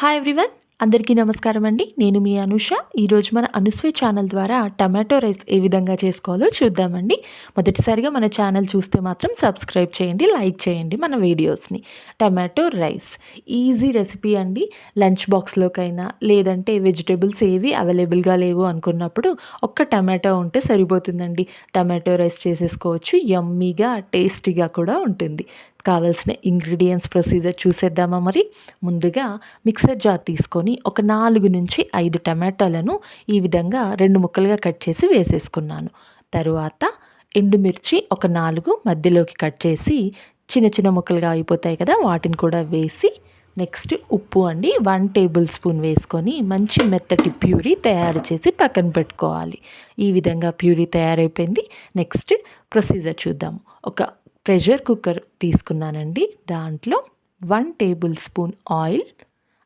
Hi everyone అందరికీ నమస్కారం అండి. నేను మీ అనుష. ఈరోజు మన అనుస్వే ఛానల్ ద్వారా టమాటో రైస్ ఏ విధంగా చేసుకోవాలో చూద్దామండి. మొదటిసారిగా మన ఛానల్ చూస్తే మాత్రం సబ్స్క్రైబ్ చేయండి లైక్ చేయండి మన వీడియోస్ని. Tomato rice. ఈజీ రెసిపీ అండి. లంచ్ బాక్స్లోకైనా లేదంటే వెజిటేబుల్స్ ఏవి అవైలబుల్గా లేవు అనుకున్నప్పుడు ఒక్క టమాటో ఉంటే సరిపోతుందండి. టమాటో రైస్ చేసేసుకోవచ్చు. యమ్మీగా టేస్టీగా కూడా ఉంటుంది. కావాల్సిన ఇంగ్రీడియంట్స్ ప్రొసీజర్ చూసేద్దామా మరి? ముందుగా మిక్సర్ జార్ తీసుకొని ఒక నాలుగు నుంచి ఐదు టమాటాలను ఈ విధంగా రెండు ముక్కలుగా కట్ చేసి వేసేసుకున్నాను. తరువాత ఎండుమిర్చి ఒక నాలుగు మధ్యలోకి కట్ చేసి చిన్న చిన్న ముక్కలుగా అయిపోతాయి కదా వాటిని కూడా వేసి నెక్స్ట్ ఉప్పు అండి వన్ టేబుల్ స్పూన్ వేసుకొని మంచి మెత్తటి ప్యూరీ తయారు చేసి పక్కన పెట్టుకోవాలి. ఈ విధంగా ప్యూరీ తయారైపోయింది. నెక్స్ట్ ప్రొసీజర్ చూద్దాము. ఒక ప్రెషర్ కుక్కర్ తీసుకున్నానండి. దాంట్లో వన్ టేబుల్ స్పూన్ ఆయిల్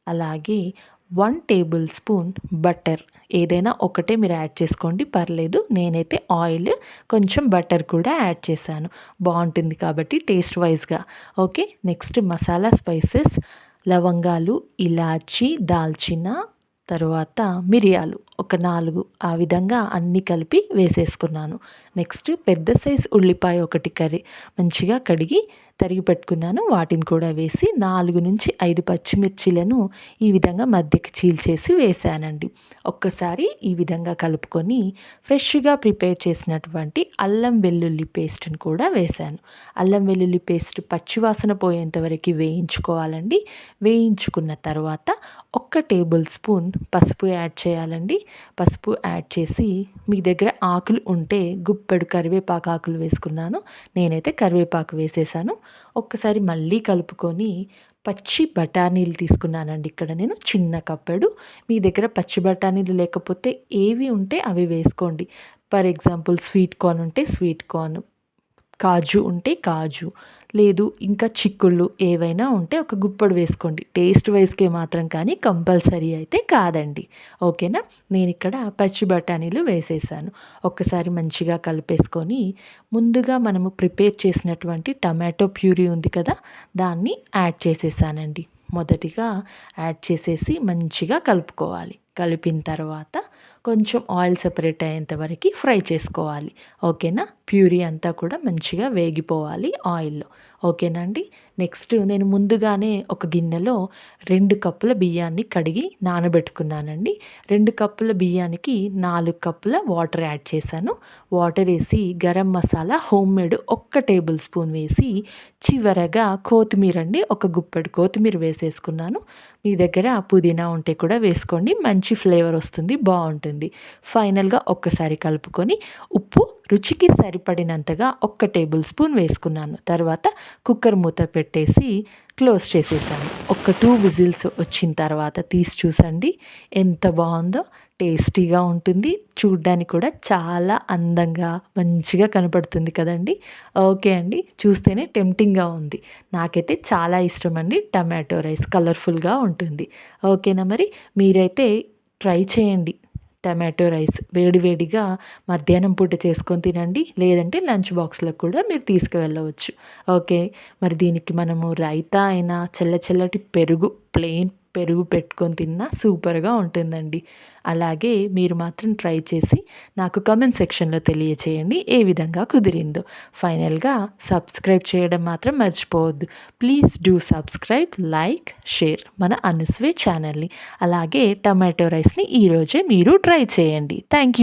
అలాగే వన్ టేబుల్ స్పూన్ బటర్ ఏదైనా ఒకటే మీరు యాడ్ చేసుకోండి పర్లేదు. నేనైతే ఆయిల్ కొంచెం బటర్ కూడా యాడ్ చేశాను. బాగుంటుంది కాబట్టి టేస్ట్ వైజ్గా. ఓకే నెక్స్ట్ మసాలా స్పైసెస్ లవంగాలు ఇలాచి దాల్చిన తర్వాత మిరియాలు. ఒక నాలుగు ఆ విధంగా అన్నీ కలిపి వేసేసుకున్నాను. నెక్స్ట్ పెద్ద సైజ్ ఉల్లిపాయ ఒకటి కర్రీ. మంచిగా కడిగి తరిగి పెట్టుకున్నాను. వాటిని కూడా వేసి నాలుగు నుంచి ఐదు పచ్చిమిర్చిలను ఈ విధంగా మధ్యకి చీల్చేసి వేసానండి. ఒక్కసారి ఈ విధంగా కలుపుకొని ఫ్రెష్గా ప్రిపేర్ చేసినటువంటి అల్లం వెల్లుల్లి పేస్ట్ని కూడా వేశాను అల్లం వెల్లుల్లి పేస్ట్ పచ్చివాసన పోయేంత వరకు వేయించుకోవాలండి. వేయించుకున్న తర్వాత ఒక్క టేబుల్ స్పూన్ పసుపు యాడ్ చేయాలండి. పసుపు యాడ్ చేసి మీ దగ్గర ఆకులు ఉంటే గుప్పెడు కరివేపాకు ఆకులు వేసుకున్నాను. నేనైతే కరివేపాకు వేసేసాను. ఒక్కసారి మళ్ళీ కలుపుకొని పచ్చి బఠానీలు తీసుకున్నానండి ఇక్కడ నేను చిన్న కప్పెడు. మీ దగ్గర పచ్చి బఠానీలు లేకపోతే ఏవి ఉంటే అవి వేసుకోండి. ఫర్ ఎగ్జాంపుల్ స్వీట్ కార్న్ ఉంటే స్వీట్ కార్న్ కాజు ఉంటే కాజు లేదు ఇంకా చిక్కుళ్ళు ఏవైనా ఉంటే ఒక గుప్పడు వేసుకోండి. టేస్ట్ వైజ్కే మాత్రం కానీ కంపల్సరీ అయితే కాదండి. ఓకేనా? నేను ఇక్కడ పచ్చి బఠానీలు వేసేసాను. ఒక్కసారి మంచిగా కలిపేసుకొని ముందుగా మనము ప్రిపేర్ చేసినటువంటి టమాటో ప్యూరీ ఉంది కదా దాన్ని యాడ్ చేసేసానండి. మొదటిగా యాడ్ చేసేసి మంచిగా కలుపుకోవాలి. కలిపిన తర్వాత కొంచెం ఆయిల్ సెపరేట్ అయ్యేంత వరకు ఫ్రై చేసుకోవాలి. ఓకేనా? ప్యూరీ అంతా కూడా మంచిగా వేగిపోవాలి ఆయిల్లో. ఓకేనా అండి? నెక్స్ట్ నేను ముందుగానే ఒక గిన్నెలో రెండు కప్పుల బియ్యాన్ని కడిగి నానబెట్టుకున్నానండి. రెండు కప్పుల బియ్యానికి నాలుగు కప్పుల వాటర్ యాడ్ చేశాను. వాటర్ వేసి గరం మసాలా హోమ్ మేడ్ ఒక్క టేబుల్ స్పూన్ వేసి చివరగా కొత్తిమీర అండి ఒక గుప్పెడు కొత్తిమీర వేసేసుకున్నాను. మీ దగ్గర పుదీనా ఉంటే కూడా వేసుకోండి మంచి ఫ్లేవర్ వస్తుంది బాగుంటుంది. ఫైనల్గా ఒక్కసారి కలుపుకొని ఉప్పు రుచికి సరి సరిపడినంతగా ఒక్క టేబుల్ స్పూన్ వేసుకున్నాను. తర్వాత కుక్కర్ మూత పెట్టేసి క్లోజ్ చేసేసాను. ఒక టూ విజిల్స్ వచ్చిన తర్వాత తీసి చూసండి. ఎంత బాగుందో టేస్టీగా ఉంటుంది. చూడ్డానికి కూడా చాలా అందంగా మంచిగా కనపడుతుంది కదండి. ఓకే అండి చూస్తేనే టెంప్టింగ్గా ఉంది. నాకైతే చాలా ఇష్టం అండి టమాటో రైస్ కలర్ఫుల్గా ఉంటుంది. ఓకేనా మరి? మీరైతే ట్రై చేయండి. టమాటో రైస్ వేడివేడిగా మధ్యాహ్నం పూట చేసుకొని తినండి. లేదంటే లంచ్ బాక్స్లో కూడా మీరు తీసుకువెళ్ళవచ్చు. ఓకే. మరి దీనికి మనము రైతా అయినా చల్ల చల్లటి పెరుగు ప్లెయిన్ పెరుగు పెట్టుకొని తిన్నా సూపర్గా ఉంటుందండి. అలాగే మీరు మాత్రం ట్రై చేసి నాకు కమెంట్ సెక్షన్లో తెలియచేయండి ఏ విధంగా కుదిరిందో. ఫైనల్గా సబ్స్క్రైబ్ చేయడం మాత్రం మర్చిపోవద్దు. Please do subscribe like share మన అనుస్వే ఛానల్ని. అలాగే టమాటో రైస్ని ఈరోజే మీరు ట్రై చేయండి. Thank you